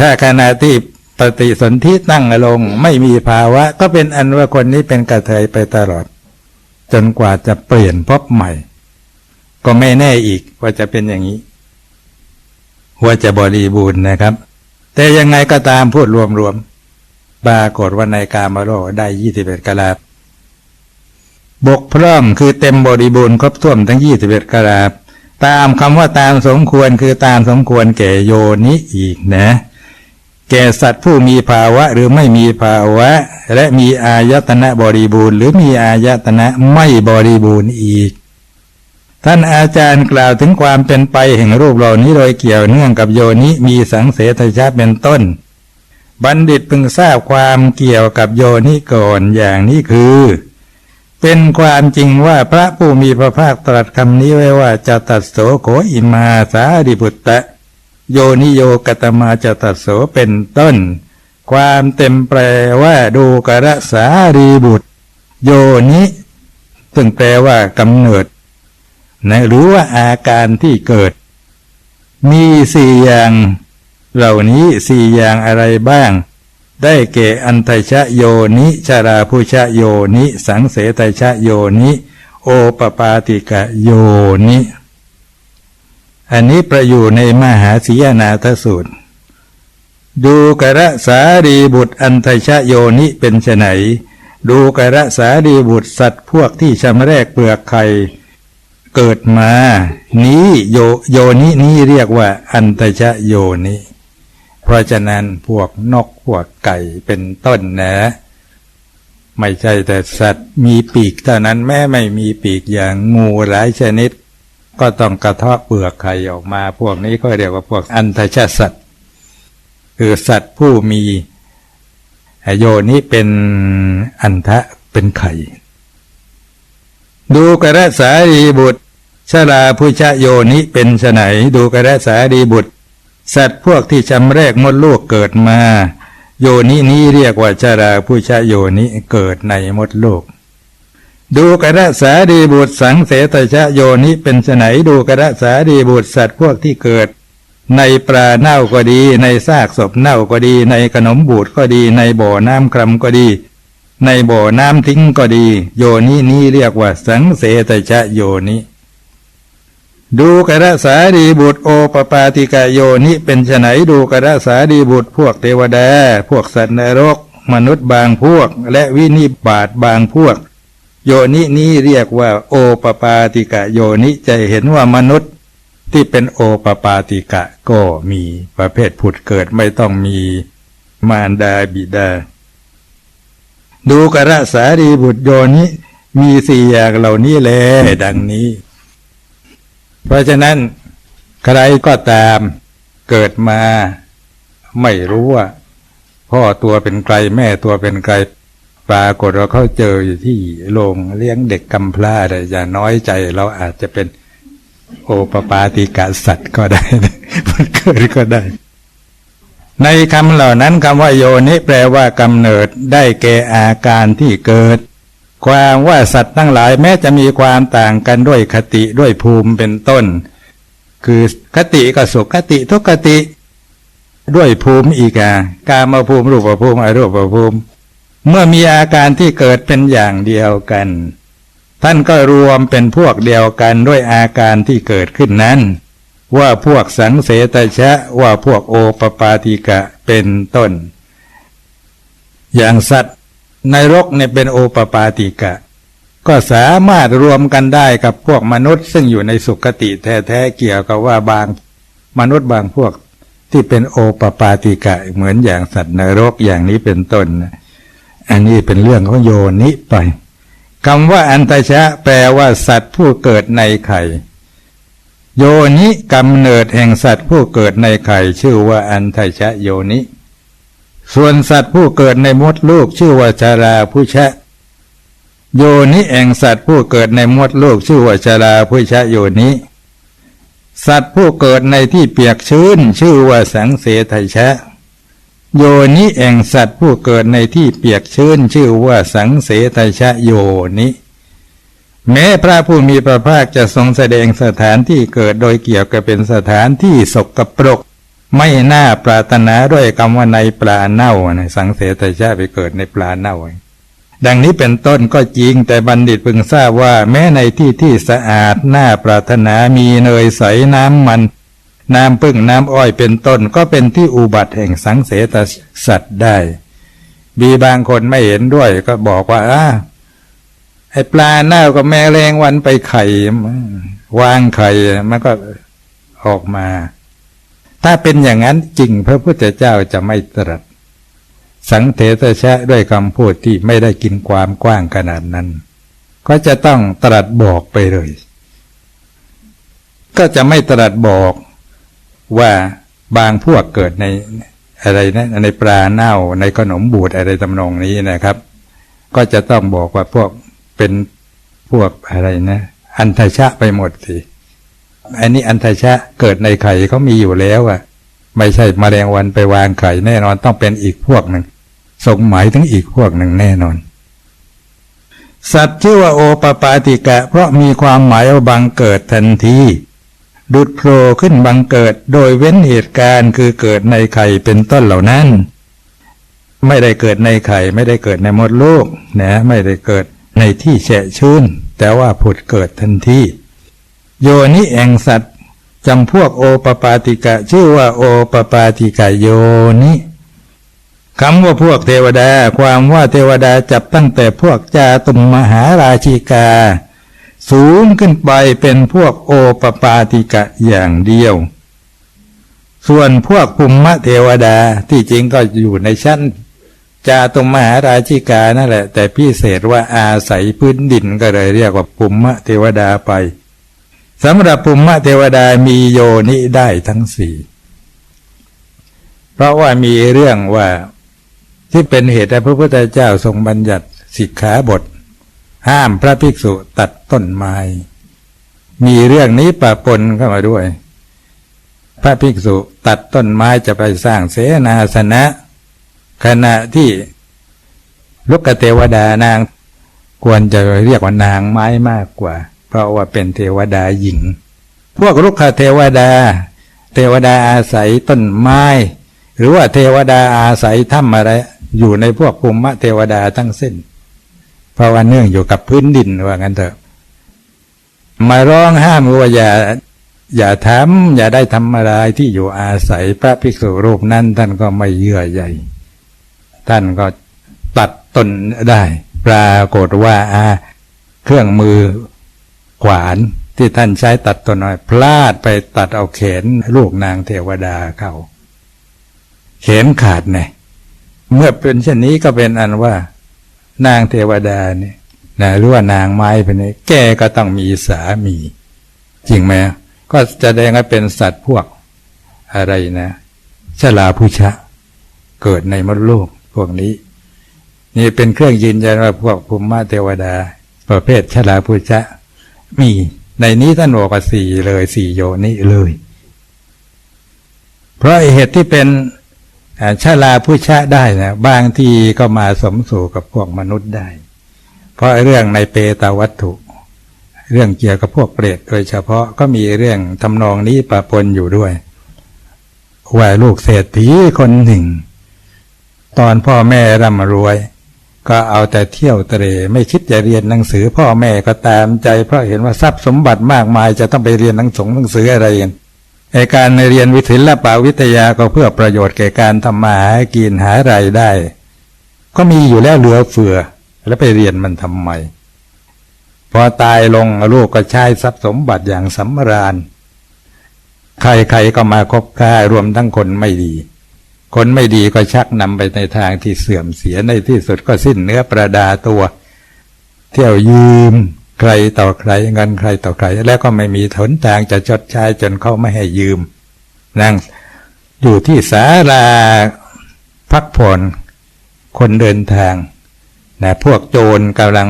ถ้าขณะที่ปฏิสนธิตั้งลงไม่มีภาวะ ก็เป็นอันว่าคนนี้เป็นกระเทยไปตลอด จนกว่าจะเปลี่ยนพบใหม่ ก็ไม่แน่อีกว่าจะเป็นอย่างนี้ว่าจะบริบูรณ์นะครับ แต่ยังไงก็ตามพูดรวมๆปรากฏว่าในกามโลได้ยี่สิบเอ็ดกะลาบบกพร่องคือเต็มบริบูรณ์ครบถ้วนทั้งยี่สิบเอ็ดกะลาตามคำว่าตามสมควรคือตามสมควรแก่โยนิอีกนะ แก่สัตว์ผู้มีภาวะหรือไม่มีภาวะ และมีอายตนะบริบูรณ์ หรือมีอายตนะไม่บริบูรณ์อีก ท่านอาจารย์กล่าวถึงความเป็นไปแห่งรูปเหล่านี้โดยเกี่ยวเนื่องกับโยนิมีสังเสทชาเป็นต้น บัณฑิตพึงทราบความเกี่ยวกับโยนิก่อนอย่างนี้คือ เป็นความจริงว่าพระผู้มีพระภาคตรัสคำนี้ไว้ว่าจะตัดโสโขอิมาสาดิบุตตะ โยนิโยกตมาจะตัดโสเป็นต้น ความเต็มแปลว่าดูกระสารีบุตร โยนิซึ่งแปลว่ากำเนิดนะหรือว่าอาการที่เกิด มีสี่อย่าง เหล่านี้สี่อย่างอะไรบ้าง ได้แก่อันทชะโยนิชาราพุชะโยนิ สังเสตชะโยนิ โอปปาติกะโยนิ อันนี้ประอยู่ในมหาสียนาทสูตร ดูกระสารีบุตรอันทชะโยนิเป็นไฉนดูกระสารีบุตรสัตว์พวกที่ชำแรกเปลือกไข่เกิดมา นี้โยโยนินี้เรียกว่า อันตชะโยนิ เพราะฉะนั้นพวกนกพวกไก่เป็นต้นนะ ไม่ใช่แต่สัตว์มีปีกเท่านั้นแม้ไม่มีปีกอย่างงูหลายชนิด ก็ต้องกระเทาะเปลือกไข่ออกมา พวกนี้ก็เรียกว่าพวกอันทชะสัตว์คือสัตว์ผู้มีโยนิเป็นอันทะเป็นไข่ ดูกระสารีบุตรชลาผู้ชะโยนิเป็นไฉนดูกระสารีบุตร สัตว์พวกที่ชำแรกมดลูกเกิดมา โยนินี้เรียกว่าชาราผู้ชะโยนิเกิดในมดลูก ดูกระสารีบุตรสังเสตชะโยนิเป็นไนดูกระสารีบุตรสัตว์พวกที่เกิด ในปลาเน่าก็ดี ในซากศพเน่าก็ดี ในขนมบูดก็ดี ในบ่อน้ำครำก็ดี ในบ่อน้ำทิ้งก็ดี โยนินี้เรียกว่าสังเสตชะโยนิดูกระสาดีบุตรโอปปาติกาโยนิเป็นไนดูกระสาดีบุตรพวกเทวดา พวกสัตว์นรก มนุษย์บางพวก และวินิบาตบางพวก โยนินี้เรียกว่า โอปปาติกะ โยนิจะเห็นว่ามนุษย์ที่เป็นโอปปาติกะก็มีประเภทผุดเกิดไม่ต้องมีมารดาบิดา ดูกระสารีบุตรโยนิมีสี่อย่างเหล่านี้แลดังนี้ เพราะฉะนั้น ใครก็ตามเกิดมา ไม่รู้ว่า พ่อตัวเป็นใครแม่ตัวเป็นใคร ปรากฏเราเข้าเจออยู่ที่โรงเลี้ยงเด็กกำพร้าแต่อย่าน้อยใจเราอาจจะเป็นโอปปาติกาสัตว์ก็ได้มันเกิดก็ได้ ในคำเหล่านั้นคำว่าโยนิแปลว่ากำเนิดได้แก่อาการที่เกิด ความว่าสัตว์ทั้งหลายแม้จะมีความต่างกันด้วยคติด้วยภูมิเป็นต้น คือคติก็สุขคติทุกคติ ด้วยภูมิอีกอะกามาภูมิรูปภูมิอรูปภูมิ เมื่อมีอาการที่เกิดเป็นอย่างเดียวกัน ท่านก็รวมเป็นพวกเดียวกันด้วยอาการที่เกิดขึ้นนั้น ว่าพวกสังเสตชะว่าพวกโอปปาติกะเป็นต้น อย่างสัตว์ในรกเนี่ยเป็นโอปปาติกะ ก็สามารถรวมกันได้กับพวกมนุษย์ ซึ่งอยู่ในสุคติแท้ๆเกี่ยวกับว่าบางมนุษย์บางพวกที่เป็นโอปปาติกะเหมือนอย่างสัตว์ในรกอย่างนี้เป็นต้นนะ อันนี้เป็นเรื่องของโยนิไปคำว่าอันตชะแปลว่าสัตว์ผู้เกิดในไข่โยนิกำเนิดแห่งสัตว์ผู้เกิดในไข่ชื่อว่าอันทชะโยนิ ส่วนสัตว์ผู้เกิดในมดลูกชื่อว่าชาราผู้ชะ โยนิแห่งสัตว์ผู้เกิดในมดลูกชื่อว่าชาราผู้ชะโยนิ สัตว์ผู้เกิดในที่เปียกชื้นชื่อว่าสังเสทชะ โยนิแห่งสัตว์ผู้เกิดในที่เปียกชื้นชื่อว่าสังเสทชะโยนิ แม้พระผู้มีพระภาคจะทรงแสดงสถานที่เกิดโดยเกี่ยวกับเป็นสถานที่สกปรก ไม่น่าปรารถนาด้วยคำว่าในปลาเน่านะสังเสตชาไปเกิดในปลาเน่า ดังนี้เป็นต้นก็จริงแต่บัณฑิตพึงทราบว่า แม้ในที่ที่สะอาดน่าปรารถนามีเนยใสน้ำมัน น้ำพึ่งน้ำอ้อยเป็นต้นก็เป็นที่อุบัติแห่งสังเสตสัตว์ได้ มีบางคนไม่เห็นด้วยก็บอกว่าอ้าไอ้ปลาเน่ากับแมลงวันไปไข่ วางไข่มันก็ออกมา ถ้าเป็นอย่างนั้นจริงพระพุทธเจ้าจะไม่ตรัส สังเทศชะด้วยคำพูดที่ไม่ได้กินความกว้างขนาดนั้น ก็จะต้องตรัสบอกไปเลย ก็จะไม่ตรัสบอก ว่าบางพวกเกิดในอะไรนะในปลาเน่าในขนมบูดอะไรตำนองนี้นะครับ ก็จะต้องบอกว่าพวกเป็นพวกอะไรนะ อันทชะไปหมดสิอันนี้อันทชะเกิดในไข่เขามีอยู่แล้วอะไม่ใช่มแมลงวันไปวางไข่แน่นอนต้องเป็นอีกพวกหนึ่งส่งหมายถึงอีกพวกหนึ่งแน่นอน สัตว์ชื่อว่าโอปปาติกะ เพราะมีความหมายว่าบังเกิดทันที ดุดโผล่ขึ้นบังเกิดโดยเว้นเหตุการณ์คือเกิดในไข่เป็นต้นเหล่านั้น ไม่ได้เกิดในไข่ไม่ได้เกิดในมดลูกนะไม่ได้เกิดในที่แฉะชื้น แต่ว่าผุดเกิดทันทีโยนิแองสัตว์จำพวกโอปปาติกะชื่อว่าโอปปาติกะโยนิคำว่าพวกเทวดา ความว่าเทวดาจับตั้งแต่พวกจาตุมมหาราชิกา สูงขึ้นไปเป็นพวกโอปปาติกะอย่างเดียว ส่วนพวกภูมิเทวดาที่จริงก็อยู่ในชั้นจาตุมหาราชิกานั่นแหละ แต่พิเศษว่าอาศัยพื้นดินก็เลยเรียกว่าภูมิเทวดาไปสำหรับภูมิเทวดามีโยนิได้ทั้งสี่เพราะว่ามีเรื่องว่าที่เป็นเหตุให้พระพุทธเจ้าทรงบัญญัติสิกขาบท ห้ามพระภิกษุตัดต้นไม้ มีเรื่องนี้ปะปนเข้ามาด้วย พระภิกษุตัดต้นไม้จะไปสร้างเสนาสนะ ขณะที่ลุกเทวดานางควรจะเรียกว่านางไม้มากกว่า เพราะว่าเป็นเทวดาหญิง พวกลุกเทวดา เทวดาอาศัยต้นไม้ หรือว่าเทวดาอาศัยถ้ำอะไร อยู่ในพวกภูมิเทวดาทั้งสิ้น ราะว่าเนื่องอยู่กับพื้นดินว่างั้นเถอะ มาร้องห้ามว่าอย่าอย่าทำอย่าได้ทำอะไรที่อยู่อาศัยพระภิกษุรูปนั้นท่านก็ไม่เยื่อใหญ่ท่านก็ตัดตนได้ ปรากฏว่าอาเครื่องมือขวานที่ท่านใช้ตัดตัวน้อย พลาดไปตัดเอาเขนลูกนางเทวดาเข้าเขนขาดไงเมื่อเป็นเช่นนี้ก็เป็นอันว่า นางเทวดาเนี่ยนะหรือว่านางไม้เป็นนี้แกก็ต้องมีสามี จริงไหมก็จะแดงว่าเป็นสัตว์พวกอะไรนะชลาผู้ชะ เกิดในมดลูกพวกนี้ นี่เป็นเครื่องยืนยันว่าพวกภูมิมาเทวดา ประเภทชลาผู้ชะ มีในนี้ท่านบอกว่าสี่เลยสี่โยนี่เลย เพราะเหตุที่เป็น ชาลาผู้ชะได้นะบางทีก็มาสมสู่กับพวกมนุษย์ได้ เพราะเรื่องในเปตาวัตถุ เรื่องเกี่ยวกับพวกเปรตโดยเฉพาะก็มีเรื่องทำนองนี้ปะปนอยู่ด้วยว่าลูกเศรษฐีคนหนึ่ง ตอนพ่อแม่ร่ำรวย ก็เอาแต่เที่ยวเตรไม่คิดจะเรียนหนังสือ พ่อแม่ก็ตามใจเพราะเห็นว่าทรัพย์สมบัติมากมายจะต้องไปเรียนหนังสงหนังสืออะไรกัน ในการเรียนวิทยาปาวิทยาก็เพื่อประโยชน์แก่การทำมาหากินหาไรายได้ ก็มีอยู่แล้วเหลือเฟือ แล้วไปเรียนมันทำไม พอตายลงลูกก็ใช้ทรัพย์สมบัติอย่างสำราญ ใครๆก็มาคบค้ารวมทั้งคนไม่ดี คนไม่ดีก็ชักนำไปในทางที่เสื่อมเสียในที่สุดก็สิ้นเนื้อประดาตัว เที่ยวยืม ใครต่อใครเงินใครต่อใคร แล้วก็ไม่มีถนทางจะชดใช้จนเขาไม่ให้ยืมนั่งอยู่ที่ศาลาพักผ่อนคนเดินทางนะพวกโจรกำลัง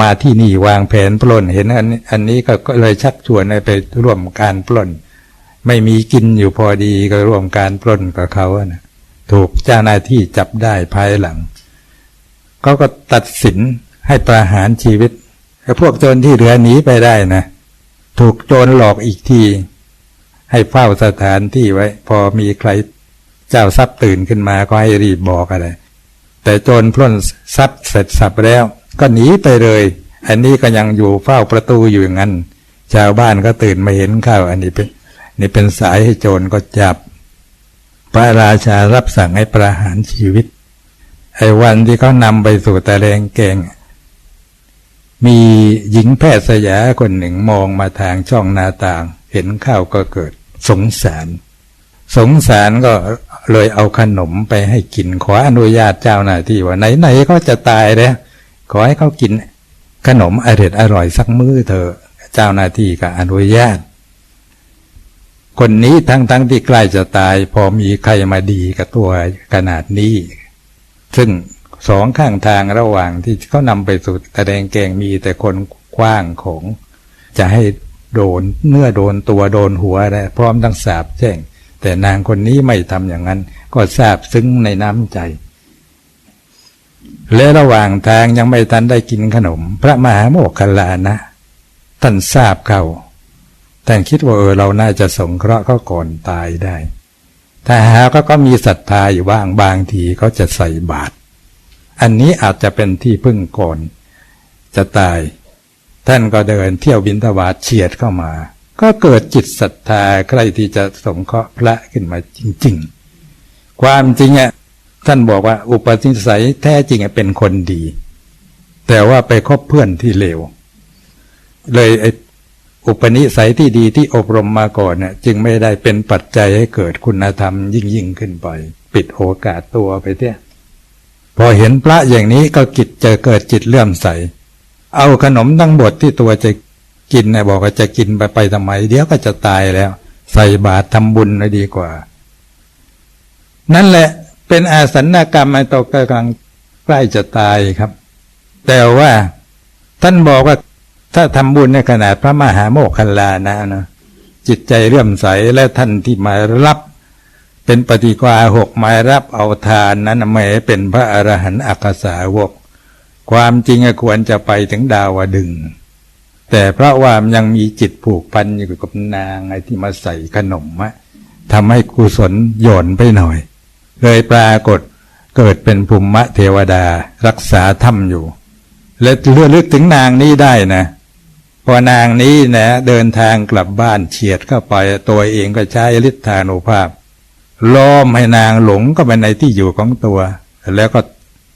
มาที่นี่วางแผนปล้น เห็นอันอันนี้ก็เลยชักชวนไปร่วมการปล้น ไม่มีกินอยู่พอดีก็ร่วมการปล้นกับเขานะถูกเจ้าหน้าที่จับได้ภายหลังเขาก็ตัดสินให้ประหารชีวิต ไอ้พวกโจรที่เหลือหนีไปได้นะ ถูกโจรหลอกอีกที ให้เฝ้าสถานที่ไว้ พอมีใครเจ้าทรัพย์ตื่นขึ้นมาก็ให้รีบบอกอะไร แต่โจรปล้นทรัพย์เสร็จสับแล้ว ก็หนีไปเลย อันนี้ก็ยังอยู่เฝ้าประตูอยู่อย่างนั้น ชาวบ้านก็ตื่นมาเห็นข้าวอันนี้เป็นนี่เป็นสายให้โจรก็จับ พระราชารับสั่งให้ประหารชีวิตไอ้วันที่เขานำไปสู่ตะแรงแกง มีหญิงแพทย์สยาคนหนึ่งมองมาทางช่องหน้าต่าง เห็นข้าวก็เกิด สงสาร สงสารก็เลยเอาขนมไปให้กินขออนุญาตเจ้าหน้าที่ว่าไหนๆก็จะตายแล้วขอให้เขากินขนมอร่อยอร่อยสักมื้อเถอะเจ้าหน้าที่ก็อนุญาต คนนี้ทั้งๆทที่ใกล้จะตาย พอมีใครมาดีกับตัวขนาดนี้ ซึ่ง สองข้างทางระหว่างที่เขานำไปสู่ตะแดงแกงมีแต่คนกว้างของ จะให้โดนเนื้อโดนตัวโดนหัวอะพร้อมทั้งสาบแจ้งแต่นางคนนี้ไม่ทำอย่างนั้น ก็ทราบซึ้งในน้ำใจ และระหว่างทางยังไม่ทันได้กินขนม พระมหาโมคคลานะท่านทราบเขาท่านคิดว่าเออเราน่าจะสงเคราะห์เขาก่อนตายได้ ถ้าหาก็ก็มีศรัทธาอยู่บ้างบางทีเขาจะใส่บาตร อันนี้อาจจะเป็นที่พึ่งก่อนจะตาย ท่านก็เดินเที่ยวบินทบาทเฉียดเข้ามา ก็เกิดจิตศรัทธาใครที่จะสงเคราะห์พระขึ้นมาจริง ๆ ความจริงอะท่านบอกว่าอุปนิสัยแท้จริงเป็นคนดี แต่ว่าไปคบเพื่อนที่เลว เลยไออุปนิสัยที่ดีที่อบรมมาก่อนเนี่ยจึงไม่ได้เป็นปัจจัยให้เกิดคุณธรรมยิ่งยิ่งขึ้นไป ปิดโอกาสตัวไปเที่ย พอเห็นพระอย่างนี้ก็กิจจะเกิดจิตเลื่อมใส เอาขนมทั้งบทที่ตัวจะกินนะบอกว่าจะกินไปไปทำไม เดี๋ยวก็จะตายแล้ว ใส่บาตรทำบุญเลยดีกว่า นั่นแหละเป็นอาสันกรรมไอตกกำลังใกล้จะตายครับ แต่ว่าท่านบอกว่าถ้าทำบุญในขนาดพระมหาโมคคัลลานะนะจิตใจเลื่อมใสและท่านที่มารับ เป็นปฏิกาหกมารับเอาทานนั้นไม่เป็นพระอรหันต์อักษาวก ความจริงควรจะไปถึงดาวดึง แต่เพราะว่ามันยังมีจิตผูกพันอยู่กับนางไอ้ที่มาใส่ขนมะทำให้กุศลหย่อนไปหน่อย เลยปรากฏเกิดเป็นภูมิเทวดารักษาธรรมอยู่ และเลือลึกถึงนางนี้ได้นะ พอนางนี้นะเดินทางกลับบ้านเฉียดเข้าไปตัวเองก็ใช้ฤทธานุภาพ ล้อมให้นางหลงก็ไปในที่อยู่ของตัว แล้วก็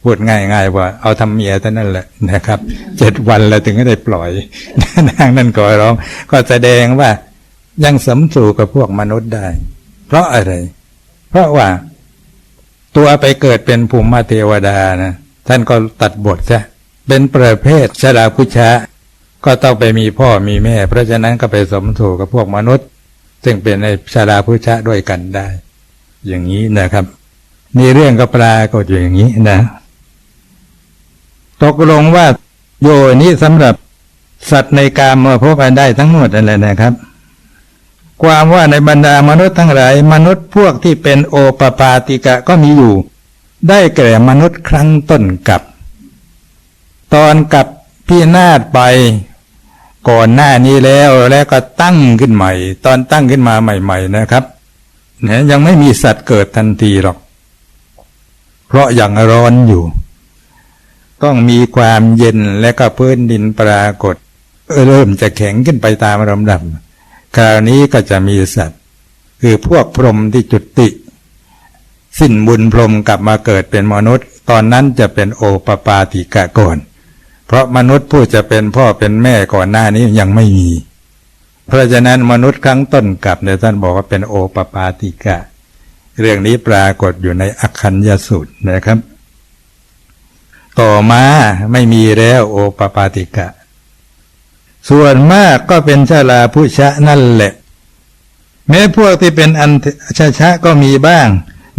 พูดง่ายๆว่า เอาทำเมียเท่านั้นแหละนะครับเจ็ดวันแล้วถึงได้ปล่อยนางนั่นก็ร้อง ก็แสดงว่ายังสมสู่กับพวกมนุษย์ได้ เพราะอะไร เพราะว่า ตัวไปเกิดเป็นภูมิเทวดานะท่านก็ตัดบทซะเป็นประเภทชราพุชะ ก็ต้องไปมีพ่อมีแม่ เพราะฉะนั้นก็ไปสมถูกับพวกมนุษย์ ซึ่งเป็นในชาลาพุชะด้วยกันได้ อย่างนี้นะครับ นี่เรื่องก็ปลากฏอยู่อย่างนี้นะ ตกลงว่าโยนี้สำหรับสัตว์ในกามมาพบกันได้ทั้งหมดอะไรนะครับ ความว่าในบรรดามนุษย์ทั้งหลาย มนุษย์พวกที่เป็นโอปปาติกะก็มีอยู่ ได้แก่มนุษย์ครั้งต้นกับ ตอนกับพี่นาฏไปก่อนหน้านี้แล้วแล้วก็ตั้งขึ้นใหม่ ตอนตั้งขึ้นมาใหม่ ๆนะครับ นี่ยยังไม่มีสัตว์เกิดทันทีหรอก เพราะยังร้อนอยู่ ต้องมีความเย็นและก็พื้นดินปรากฏ เริ่มจะแข็งขึ้นไปตามลำดับคราวนี้ก็จะมีสัตว์ คือพวกพรหมที่จุติ สิ้นบุญพรหมกลับมาเกิดเป็นมนุษย์ ตอนนั้นจะเป็นโอปปาติกะก่อน เพราะมนุษย์ผู้จะเป็นพ่อเป็นแม่ก่อนหน้านี้ยังไม่มี เพราะฉะนั้นมนุษย์ครั้งต้นกับเนี่ยท่านบอกว่าเป็นโอปปาติกะ เรื่องนี้ปรากฏอยู่ในอักขัญญสูตรนะครับ ต่อมาไม่มีแล้วโอปปาติกะ ส่วนมากก็เป็นชาลาผู้ชะนั่นแหละ แม้พวกที่เป็นอันชาชะก็มีบ้าง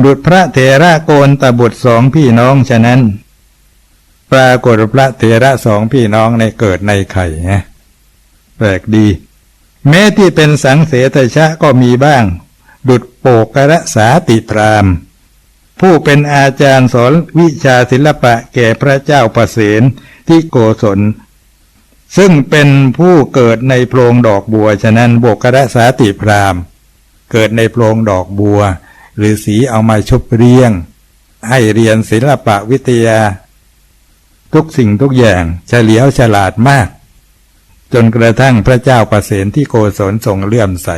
ดุดพระเถระโกนตบุตรสองพี่น้องฉะนั้น ปรากฏพระเถระสองพี่น้องในเกิดในไข่ฮะแปลกดี แม้ที่เป็นสังเสตชะก็มีบ้าง ดุดโปกระสาติพรามผู้เป็นอาจารย์สอนวิชาศิลปะแก่พระเจ้าประเสนที่โกศล ซึ่งเป็นผู้เกิดในโพรงดอกบัว ฉะนั้นโบกระสาติพรามเกิดในโพรงดอกบัว หรือสีเอามาชุบเรียง ให้เรียนศิลปะวิทยา ทุกสิ่งทุกอย่างเฉลียวฉลาดมาก จนกระทั่งพระเจ้าประเสนที่โกศลทรงเลื่อมใส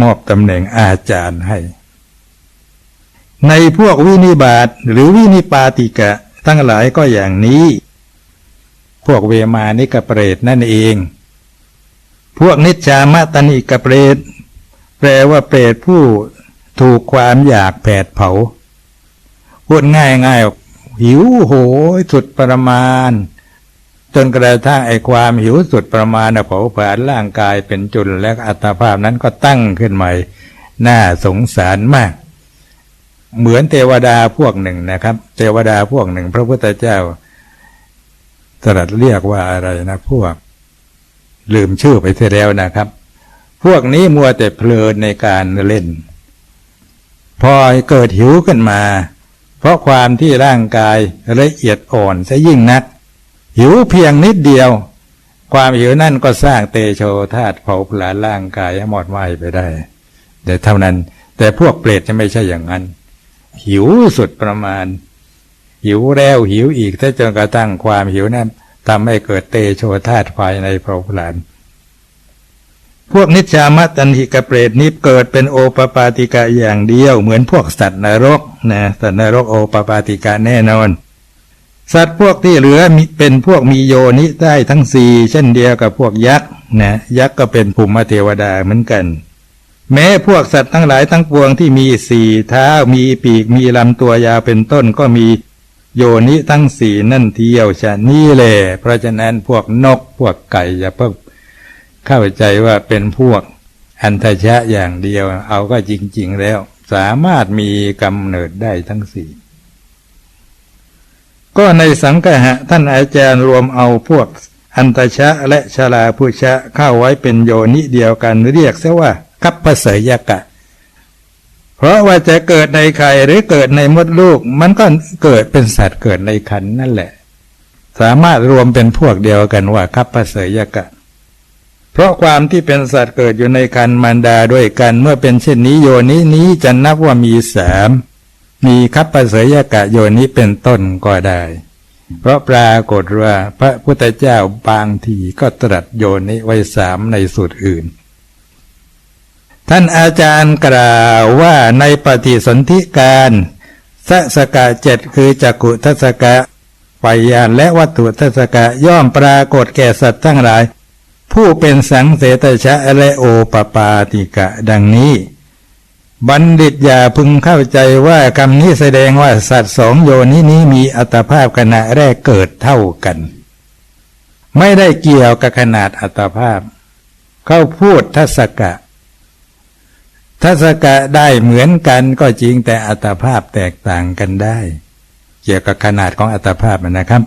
มอบตำแหน่งอาจารย์ให้ ในพวกวินิบาตหรือวินิปาติกะทั้งหลายก็อย่างนี้ พวกเวมานิกเปรตนั่นเอง พวกนิจามตนิกเปรตแปลว่าเปรตผู้ถูกความอยากแผดเผาพูดง่ายง่ายหิวโหยสุดประมาณ จนกระทั่งไอความหิวสุดประมาณเผาผลาญร่างกายเป็นจุลและอัตภาพนั้นก็ตั้งขึ้นใหม่ น่าสงสารมาก เหมือนเทวดาพวกหนึ่งนะครับ เทวดาพวกหนึ่ง พระพุทธเจ้าตรัสเรียกว่าอะไรนะพวก ลืมชื่อไปเสียแล้วนะครับ พวกนี้มัวแต่เพลินในการเล่น พอเกิดหิวขึ้นมา เพราะความที่ร่างกายละเอียดอ่อนซะยิ่งนัก หิวเพียงนิดเดียว ความหิวนั่นก็สร้างเตโชธาตุเผาผลาญร่างกายให้หมดไหวไปได้ แต่เท่านั้น แต่พวกเปรตจะไม่ใช่อย่างนั้น หิวสุดประมาณ หิวแล้วหิวอีกถ้าจนกระทั่งความหิวนั้นทำให้เกิดเตโชธาตุภายในเผาผลาญพวกนิจามัตันหิกเปรตนี้เกิดเป็นโอปปาติกะอย่างเดียว เหมือนพวกสัตว์นรกนะสัตว์นรกโอปปาติกะแน่นอน สัตว์พวกที่เหลือมีเป็นพวกมีโยนิได้ทั้งสี่เช่นเดียวกับพวกยักษ์นะยักษ์ก็เป็นภูมิเทวดาเหมือนกัน แม้พวกสัตว์ทั้งหลายทั้งปวงที่มีสี่เท้ามีปีกมีลำตัวยาวเป็นต้นก็มีโยนิทั้งสี่นั่นเที่ยวชะนี่แหละเพราะฉะนั้นพวกนกพวกไก่อย่าเพิ่งเข้าใจว่าเป็นพวกอันทชะอย่างเดียว เอาก็จริง ๆ แล้ว สามารถมีกำเนิดได้ทั้งสี่ ก็ในสังกหะท่านอาจารย์รวมเอาพวกอันตชะและชลาผู้ชะเข้าไว้เป็นโยนิเดียวกันเรียกซะว่าคัพพเสยกะ เพราะว่าจะเกิดในไข่หรือเกิดในมดลูก มันก็เกิดเป็นสัตว์เกิดในขันนั่นแหละ สามารถรวมเป็นพวกเดียวกันว่าคัพพเสยกะ เพราะความที่เป็นสัตว์เกิดอยู่ในคันมารดาด้วยกันเมื่อเป็นเช่นนี้โยนินี้จะนับว่ามีสาม มีคัพปเสยกะโยนิเป็นต้นก็ได้ เพราะปรากฏว่าพระพุทธเจ้าบางทีก็ตรัสโยนิไว้สามในสูตรอื่น ท่านอาจารย์กล่าวว่าในปฏิสนธิการสัสกะเจ็ดคือจักุทัศกะปยานและวัตถุทัศกะย่อมปรากฏแก่สัตว์ทั้งหลาย ผู้เป็นสังเสตชะและโอปปาติกะดังนี้ บัณฑิตอย่าพึงเข้าใจว่าคำนี้แสดงว่าสัตว์สองโยนี้นี้มีอัตภาพขณะแรกเกิดเท่ากัน ไม่ได้เกี่ยวกับขนาดอัตภาพ เขาพูดทัศกะ ทัศกะได้เหมือนกันก็จริงแต่อัตภาพแตกต่างกันได้ เกี่ยวกับขนาดของอัตภาพนะครับ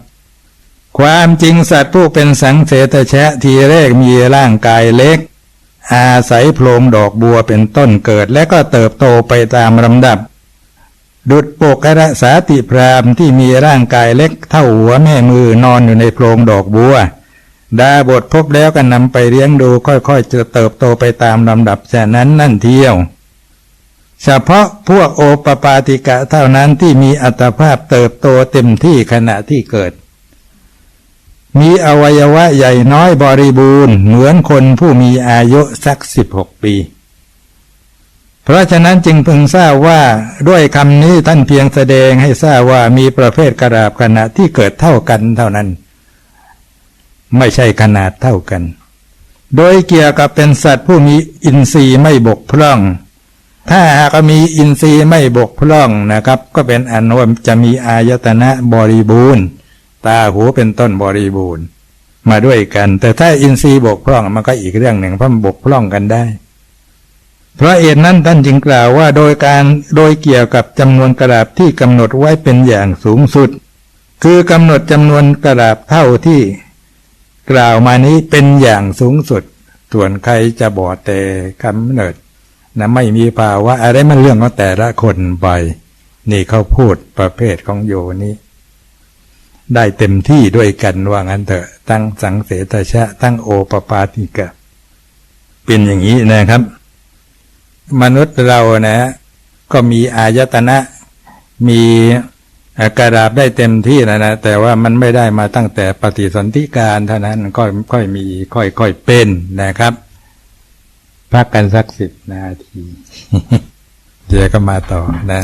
ความจริงสัตว์ผู้เป็นสังเสตชะทีแรกมีร่างกายเล็ก อาศัยโพรงดอกบัวเป็นต้นเกิดและก็เติบโตไปตามลำดับ ดุดปกระสาติพรามที่มีร่างกายเล็กเท่าหัวแม่มือนอนอยู่ในโพรงดอกบัว ดาบทพบแล้วก็นำไปเลี้ยงดูค่อยๆจะเติบโตไปตามลำดับฉะนั้นนั่นเที่ยว เฉพาะพวกโอปปาติกะเท่านั้นที่มีอัตภาพเติบโตเต็มที่ขณะที่เกิด มีอวัยวะใหญ่น้อยบริบูรณ์ เหมือนคนผู้มีอายุสักสิบหกปี เพราะฉะนั้นจึงพึงทราบว่าด้วยคำนี้ท่านเพียงแสดงให้ทราบว่ามีประเภทกระดาบขณะที่เกิดเท่ากันเท่านั้น ไม่ใช่ขนาดเท่ากัน โดยเกี่ยวกับเป็นสัตว์ผู้มีอินทรีย์ไม่บกพร่อง ถ้าหากมีอินทรีย์ไม่บกพร่องนะครับ ก็เป็นอันว่าจะมีอายตนะบริบูรณ์ ตาหูเป็นต้นบริบูรณ์ มาด้วยกัน แต่ถ้าอินทรีย์บกพร่องมันก็อีกเรื่องหนึ่งเพราะมันบกพร่องกันได้ เพราะเอ็นนั้นท่านจึงกล่าวว่าโดยการโดยเกี่ยวกับจำนวนกระดาบที่กำหนดไว้เป็นอย่างสูงสุด คือกำหนดจำนวนกระดาบเท่าที่ กล่าวมานี้เป็นอย่างสูงสุด ส่วนใครจะบอดแต่กำเนิดนะไม่มีภาวะอะไรมันเรื่องของแต่ละคนไปนี่เขาพูดประเภทของโยนี้ ได้เต็มที่ด้วยกันว่างั้นเถอะตั้งสังเสตชะ ตั้งโอปปาติกะ เป็นอย่างนี้นะครับ มนุษย์เรานะ ก็มีอายตนะ มีกระดาบได้เต็มที่นะนะแต่ว่ามันไม่ได้มาตั้งแต่ปฏิสนธิการเท่านั้นก็ค่อยมีค่อยค่อยเป็นนะครับพักกันสักสิบนาที เดี๋ยวก็มาต่อนะ